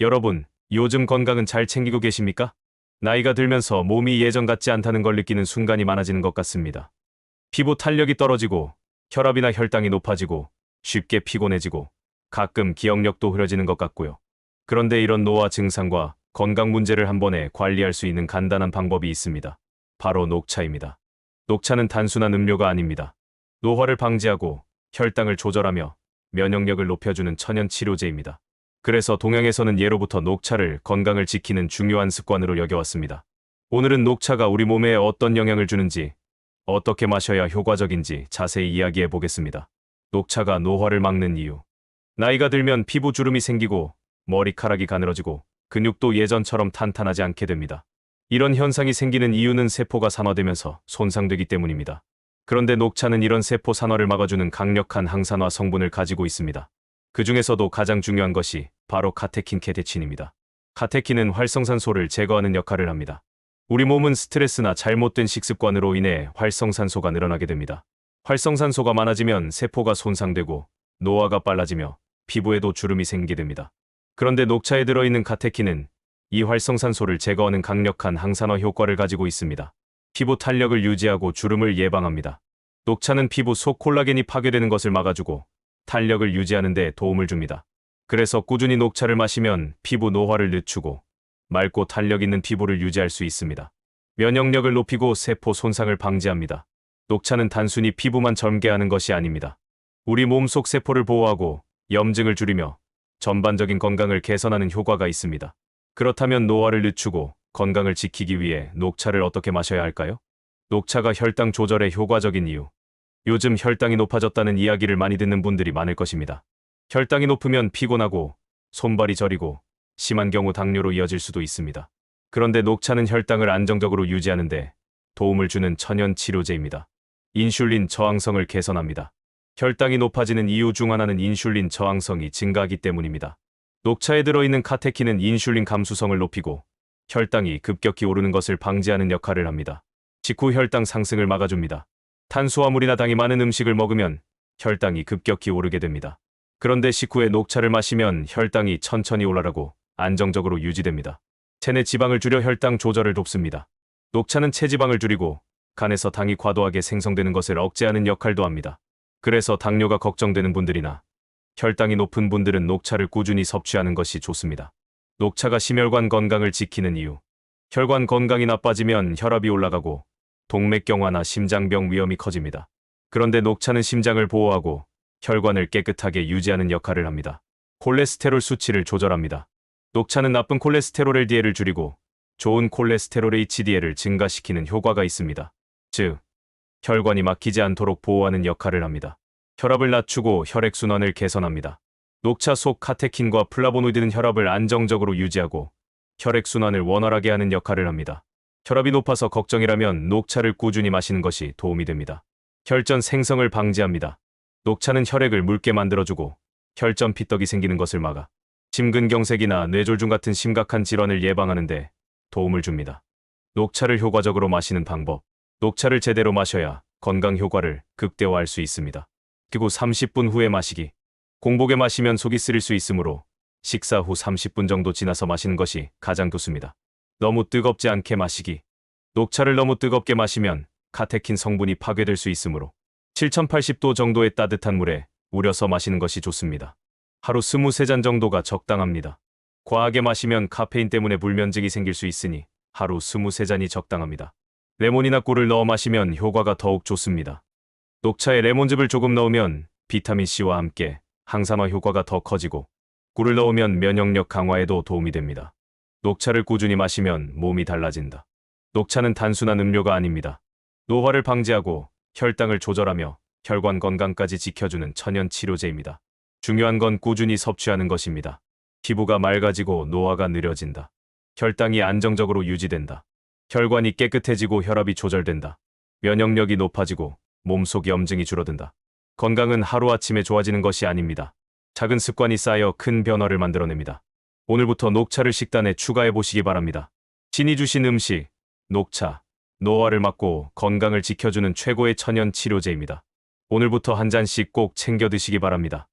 여러분, 요즘 건강은 잘 챙기고 계십니까? 나이가 들면서 몸이 예전 같지 않다는 걸 느끼는 순간이 많아지는 것 같습니다. 피부 탄력이 떨어지고 혈압이나 혈당이 높아지고 쉽게 피곤해지고 가끔 기억력도 흐려지는 것 같고요. 그런데 이런 노화 증상과 건강 문제를 한 번에 관리할 수 있는 간단한 방법이 있습니다. 바로 녹차입니다. 녹차는 단순한 음료가 아닙니다. 노화를 방지하고 혈당을 조절하며 면역력을 높여주는 천연 치료제입니다. 그래서 동양에서는 예로부터 녹차를 건강을 지키는 중요한 습관으로 여겨왔습니다. 오늘은 녹차가 우리 몸에 어떤 영향을 주는지, 어떻게 마셔야 효과적인지 자세히 이야기해 보겠습니다. 녹차가 노화를 막는 이유. 나이가 들면 피부 주름이 생기고 머리카락이 가늘어지고 근육도 예전처럼 탄탄하지 않게 됩니다. 이런 현상이 생기는 이유는 세포가 산화되면서 손상되기 때문입니다. 그런데 녹차는 이런 세포 산화를 막아주는 강력한 항산화 성분을 가지고 있습니다. 그 중에서도 가장 중요한 것이 바로 카테킨 케데친입니다. 카테킨은 활성산소를 제거하는 역할을 합니다. 우리 몸은 스트레스나 잘못된 식습관으로 인해 활성산소가 늘어나게 됩니다. 활성산소가 많아지면 세포가 손상되고 노화가 빨라지며 피부에도 주름이 생기게 됩니다. 그런데 녹차에 들어있는 카테킨은 이 활성산소를 제거하는 강력한 항산화 효과를 가지고 있습니다. 피부 탄력을 유지하고 주름을 예방합니다. 녹차는 피부 속 콜라겐이 파괴되는 것을 막아주고 탄력을 유지하는 데 도움을 줍니다. 그래서 꾸준히 녹차를 마시면 피부 노화를 늦추고 맑고 탄력 있는 피부를 유지할 수 있습니다. 면역력을 높이고 세포 손상을 방지합니다. 녹차는 단순히 피부만 젊게 하는 것이 아닙니다. 우리 몸속 세포를 보호하고 염증을 줄이며 전반적인 건강을 개선하는 효과가 있습니다. 그렇다면 노화를 늦추고 건강을 지키기 위해 녹차를 어떻게 마셔야 할까요? 녹차가 혈당 조절에 효과적인 이유. 요즘 혈당이 높아졌다는 이야기를 많이 듣는 분들이 많을 것입니다. 혈당이 높으면 피곤하고 손발이 저리고 심한 경우 당뇨로 이어질 수도 있습니다. 그런데 녹차는 혈당을 안정적으로 유지하는데 도움을 주는 천연 치료제입니다. 인슐린 저항성을 개선합니다. 혈당이 높아지는 이유 중 하나는 인슐린 저항성이 증가하기 때문입니다. 녹차에 들어있는 카테킨은 인슐린 감수성을 높이고 혈당이 급격히 오르는 것을 방지하는 역할을 합니다. 직후 혈당 상승을 막아줍니다. 탄수화물이나 당이 많은 음식을 먹으면 혈당이 급격히 오르게 됩니다. 그런데 식후에 녹차를 마시면 혈당이 천천히 올라가고 안정적으로 유지됩니다. 체내 지방을 줄여 혈당 조절을 돕습니다. 녹차는 체지방을 줄이고 간에서 당이 과도하게 생성되는 것을 억제하는 역할도 합니다. 그래서 당뇨가 걱정되는 분들이나 혈당이 높은 분들은 녹차를 꾸준히 섭취하는 것이 좋습니다. 녹차가 심혈관 건강을 지키는 이유. 혈관 건강이 나빠지면 혈압이 올라가고 동맥경화나 심장병 위험이 커집니다. 그런데 녹차는 심장을 보호하고 혈관을 깨끗하게 유지하는 역할을 합니다. 콜레스테롤 수치를 조절합니다. 녹차는 나쁜 콜레스테롤 LDL을 줄이고 좋은 콜레스테롤 HDL을 증가시키는 효과가 있습니다. 즉, 혈관이 막히지 않도록 보호하는 역할을 합니다. 혈압을 낮추고 혈액순환을 개선합니다. 녹차 속 카테킨과 플라보노이드는 혈압을 안정적으로 유지하고 혈액순환을 원활하게 하는 역할을 합니다. 혈압이 높아서 걱정이라면 녹차를 꾸준히 마시는 것이 도움이 됩니다. 혈전 생성을 방지합니다. 녹차는 혈액을 묽게 만들어주고 혈전 피떡이 생기는 것을 막아 심근경색이나 뇌졸중 같은 심각한 질환을 예방하는 데 도움을 줍니다. 녹차를 효과적으로 마시는 방법. 녹차를 제대로 마셔야 건강 효과를 극대화할 수 있습니다. 그리고 30분 후에 마시기. 공복에 마시면 속이 쓰릴 수 있으므로 식사 후 30분 정도 지나서 마시는 것이 가장 좋습니다. 너무 뜨겁지 않게 마시기. 녹차를 너무 뜨겁게 마시면 카테킨 성분이 파괴될 수 있으므로 7080도 정도의 따뜻한 물에 우려서 마시는 것이 좋습니다. 하루 23잔 정도가 적당합니다. 과하게 마시면 카페인 때문에 불면증이 생길 수 있으니 하루 23잔이 적당합니다. 레몬이나 꿀을 넣어 마시면 효과가 더욱 좋습니다. 녹차에 레몬즙을 조금 넣으면 비타민C와 함께 항산화 효과가 더 커지고 꿀을 넣으면 면역력 강화에도 도움이 됩니다. 녹차를 꾸준히 마시면 몸이 달라진다. 녹차는 단순한 음료가 아닙니다. 노화를 방지하고 혈당을 조절하며 혈관 건강까지 지켜주는 천연 치료제입니다. 중요한 건 꾸준히 섭취하는 것입니다. 피부가 맑아지고 노화가 느려진다. 혈당이 안정적으로 유지된다. 혈관이 깨끗해지고 혈압이 조절된다. 면역력이 높아지고 몸속 염증이 줄어든다. 건강은 하루아침에 좋아지는 것이 아닙니다. 작은 습관이 쌓여 큰 변화를 만들어냅니다. 오늘부터 녹차를 식단에 추가해 보시기 바랍니다. 신이 주신 음식, 녹차, 노화를 막고 건강을 지켜주는 최고의 천연 치료제입니다. 오늘부터 한 잔씩 꼭 챙겨 드시기 바랍니다.